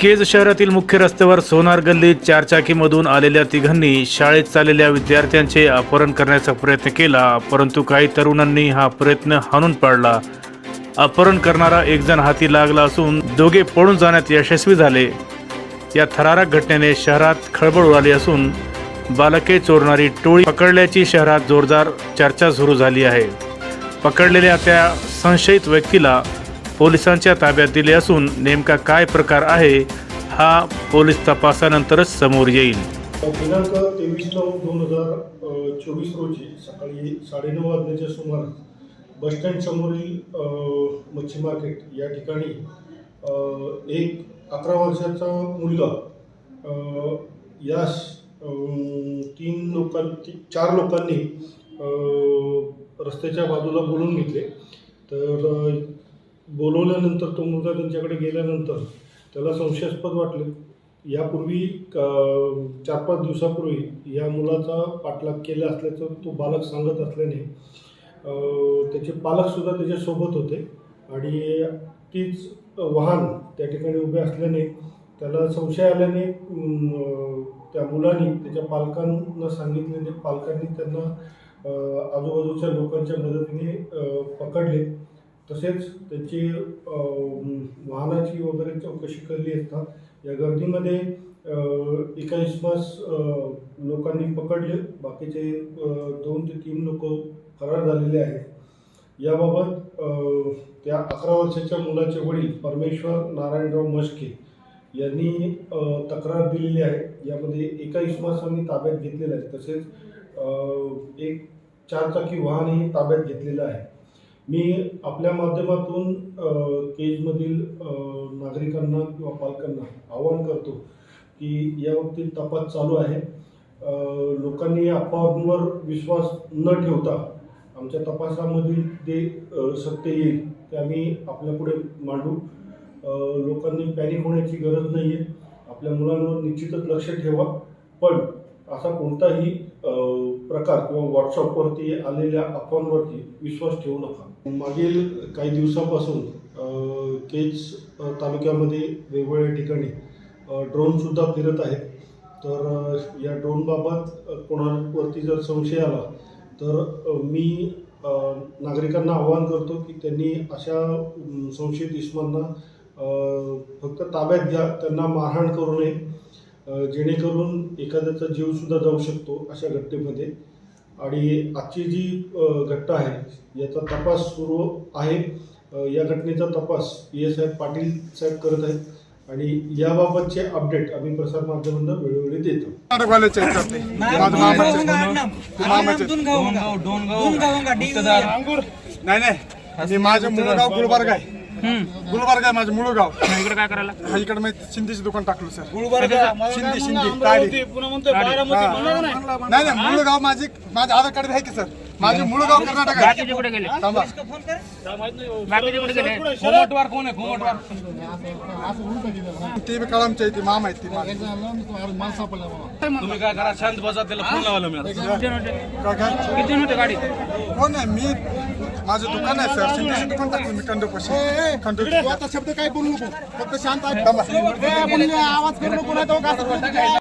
केज शहरातील मुख्य रस्त्यावर सोनार गल्लीत चारचाकीमधून आलेल्या तिघांनी शाळेत चाललेल्या विद्यार्थ्यांचे अपहरण करण्याचा प्रयत्न केला परंतु काही तरुणांनी हा प्रयत्न हाणून पाडला. अपहरण करणारा एक जण हाती लागला असून दोघे पळून जाण्यात यशस्वी झाले. या थरारक घटनेने शहरात खळबळ उडाली असून बालके चोरणारी टोळी पकडल्याची शहरात जोरदार चर्चा सुरू झाली आहे. पकडलेल्या त्या संशयित व्यक्तीला पोलिसांच्या ताब्यात दिले असून नेमका काय प्रकार आहे हा पोलीस तपासानंतरच समोर येईल. दिनांक तेवीस नऊ दोन हजार चोवीस रोजी सकाळी साडेनऊ वाजण्याच्या सुमारास बसस्टँड समोरील मच्छी मार्केट या ठिकाणी एक अकरा वर्षाचा मुलगा यास तीन लोकां ती- चार लोकांनी रस्त्याच्या बाजूला बोलून घेतले. तर बोलवल्यानंतर तो मुलगा त्यांच्याकडे गेल्यानंतर त्याला संशयास्पद वाटले. यापूर्वी चार पाच दिवसापूर्वी या मुलाचा पाठलाग केला असल्याचं तो बालक सांगत असल्याने त्याचे पालकसुद्धा त्याच्यासोबत होते आणि तीच वाहन त्या ठिकाणी उभे असल्याने त्याला संशय आल्याने त्या मुलाने त्याच्या पालकांना सांगितल्याने पालकांनी त्यांना आजूबाजूच्या लोकांच्या मदतीने पकडले. तसेच त्याची वाहनाची वगैरे चौकशी केली असता या गर्दीमध्ये अ, एका लोकांनी पकडले. बाकीचे दोन ते तीन लोक फरार झालेले आहेत. याबाबत त्या अकरा वर्षाच्या मुलाचे वडील परमेश्वर नारायणराव मस्के यांनी तक्रार दिलेली आहे. यामध्ये एका इसमासांनी आम्ही ताब्यात घेतलेलं आहे. तसेच एक चारचाकी वाहनही ताब्यात घेतलेलं आहे. मी आपल्या माध्यमातून केजमधील नागरिकांना किंवा पालकांना आवाहन करतो की या बाबतीत तपास चालू आहे. लोकांनी अफवांवर विश्वास न ठेवता आमच्या तपासामधील जे सत्य येईल ते आम्ही आपल्यापुढे मांडू. लोकांनी पॅनिक होण्याची गरज नाही आहे आपल्या मुलांवर निश्चितच लक्ष ठेवा. पण असा कोणताही प्रकार किंवा व्हॉट्सअपवरती आलेल्या अफवांवरती विश्वास ठेवू नका. मागील काही दिवसापासून केज तालुक्यामध्ये वेगवेगळ्या ठिकाणी ड्रोनसुद्धा फिरत आहेत. तर या ड्रोनबाबत कोणावरती जर संशय आला तर मी नागरिकांना आवाहन करतो की त्यांनी अशा संशयित इस्मांना फक्त ताब्यात घ्या. त्यांना मारहाण करू नये. जेणेकरून एखाद्याचा जीवसुद्धा जाऊ शकतो अशा घटनेमध्ये. आणि आजची जी घटना आहे याचा तपास सुरू आहे. या घटनेचा तपास पी एस साहेब पाटील साहेब करत आहेत. आणि याबाबतचे अपडेट आम्ही प्रसारमाध्यमांना वेळोवेळी देतो. नाही नाही. मी माझं मूळ गाव गुलबर्ग आहे गुलबर्ग आहे माझं मूळ गाव इकडे काय करायला? हा, इकडे मी शिंदेचं दुकान टाकलं सर. शिंदे शिंदे ताडी हा. नाही नाही मूळ गाव माझे माझं आधार कार्ड आहे की सर? माझे मूळ गाव कर्नाटक आहे. बाकीचे कुठे गेले? थांबा. बाकीचे कुठे गेले? घुमटवार कोण आहे? घुमटवार. ते बी कळामचे आहे, ते मामा आहेत ते माझे. तुम्ही काय करा शांत बसा त्याला फोन लावायला मिळाला किती होते? गाडी कोण आहे? मी माझं दुकान आहे सर. शिंदेचं दुकान टाकलं मी खंडो आता शब्द काय बोलू नको. फक्त शांत थांबा. आवाज करू नको नाही